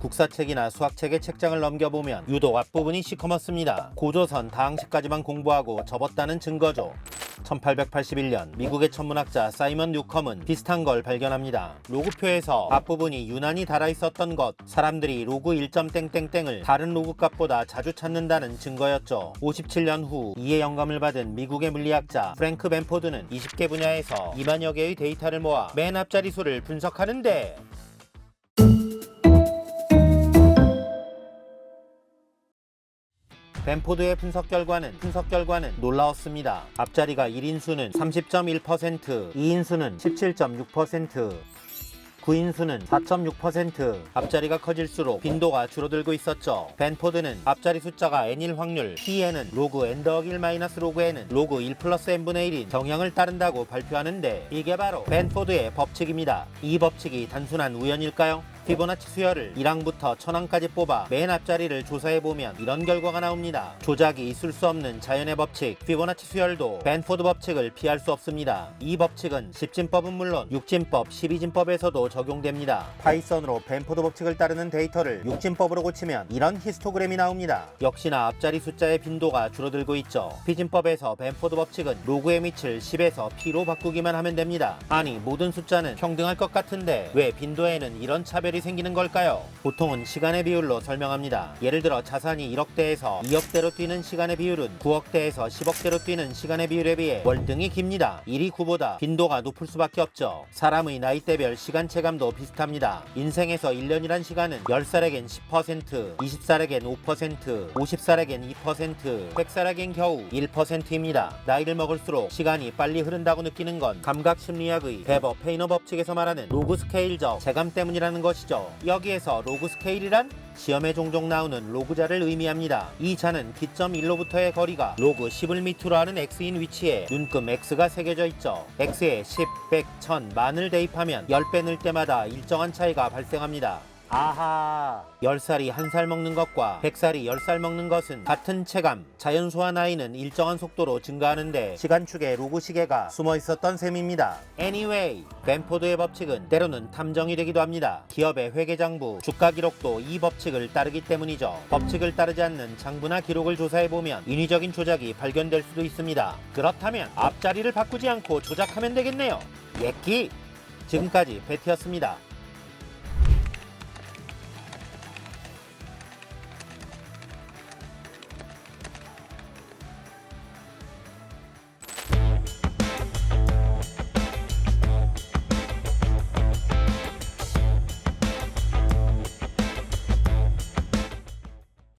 국사책이나 수학책의 책장을 넘겨보면 유독 앞부분이 시커멓습니다. 고조선 당시까지만 공부하고 접었다는 증거죠. 1881년 미국의 천문학자 사이먼 뉴컴은 비슷한 걸 발견합니다. 로그표에서 앞부분이 유난히 달아 있었던 것, 사람들이 로그 1.땡땡땡을 다른 로그 값보다 자주 찾는다는 증거였죠. 57년 후 이에 영감을 받은 미국의 물리학자 프랭크 벤포드는 20개 분야에서 2만여 개의 데이터를 모아 맨 앞자리 수를 분석하는데 벤포드의 분석 결과는 분석 결과는 놀라웠습니다. 앞자리가 1인수는 30.1%, 2인수는 17.6%, 9인수는 4.6% 앞자리가 커질수록 빈도가 줄어들고 있었죠. 벤포드는 앞자리 숫자가 n일 확률 pn은 로그 n 더하기 1 마이너스 로그 n은 로그 1 플러스 n분의 1인 경향을 따른다고 발표하는데 이게 바로 벤포드의 법칙입니다. 이 법칙이 단순한 우연일까요? 피보나치 수열을 1항부터 1000항까지 뽑아 맨 앞자리를 조사해보면 이런 결과가 나옵니다. 조작이 있을 수 없는 자연의 법칙 피보나치 수열도 벤포드 법칙을 피할 수 없습니다. 이 법칙은 10진법은 물론 6진법, 12진법에서도 적용됩니다. 파이썬으로 벤포드 법칙을 따르는 데이터를 6진법으로 고치면 이런 히스토그램이 나옵니다. 역시나 앞자리 숫자의 빈도가 줄어들고 있죠. 피진법에서 벤포드 법칙은 로그의 밑을 10에서 p로 바꾸기만 하면 됩니다. 아니 모든 숫자는 평등할 것 같은데 왜 빈도에는 이런 차별 이 생기는 걸까요? 보통은 시간의 비율로 설명합니다. 예를 들어 자산이 1억대에서 2억대로 뛰는 시간의 비율은 9억대에서 10억대로 뛰는 시간의 비율에 비해 월등히 깁니다. 1이 9보다 빈도가 높을 수밖에 없죠. 사람의 나이대별 시간 체감도 비슷합니다. 인생에서 1년이란 시간은 10살에겐 10%, 20살에겐 5%, 50살에겐 2%, 100살에겐 겨우 1%입니다. 나이를 먹을수록 시간이 빨리 흐른다고 느끼는 건 감각 심리학의 베버 페이너 법칙에서 말하는 로그 스케일적 체감 때문이라는 것이 죠. 여기에서 로그 스케일이란 시험에 종종 나오는 로그자를 의미합니다. 이 자는 기점 1로부터의 거리가 로그 10을 밑으로 하는 x인 위치에 눈금 x가 새겨져 있죠. x에 10, 100, 1000, 만을 대입하면 10배 늘 때마다 일정한 차이가 발생합니다. 아하. 10살이 한살 먹는 것과 100살이 10살 먹는 것은 같은 체감. 자연 소화 나이는 일정한 속도로 증가하는데 시간축에 로그 시계가 숨어 있었던 셈입니다. Anyway 벤포드의 법칙은 때로는 탐정이 되기도 합니다. 기업의 회계장부 주가 기록도 이 법칙을 따르기 때문이죠. 법칙을 따르지 않는 장부나 기록을 조사해보면 인위적인 조작이 발견될 수도 있습니다. 그렇다면 앞자리를 바꾸지 않고 조작하면 되겠네요. 예끼 지금까지 베티였습니다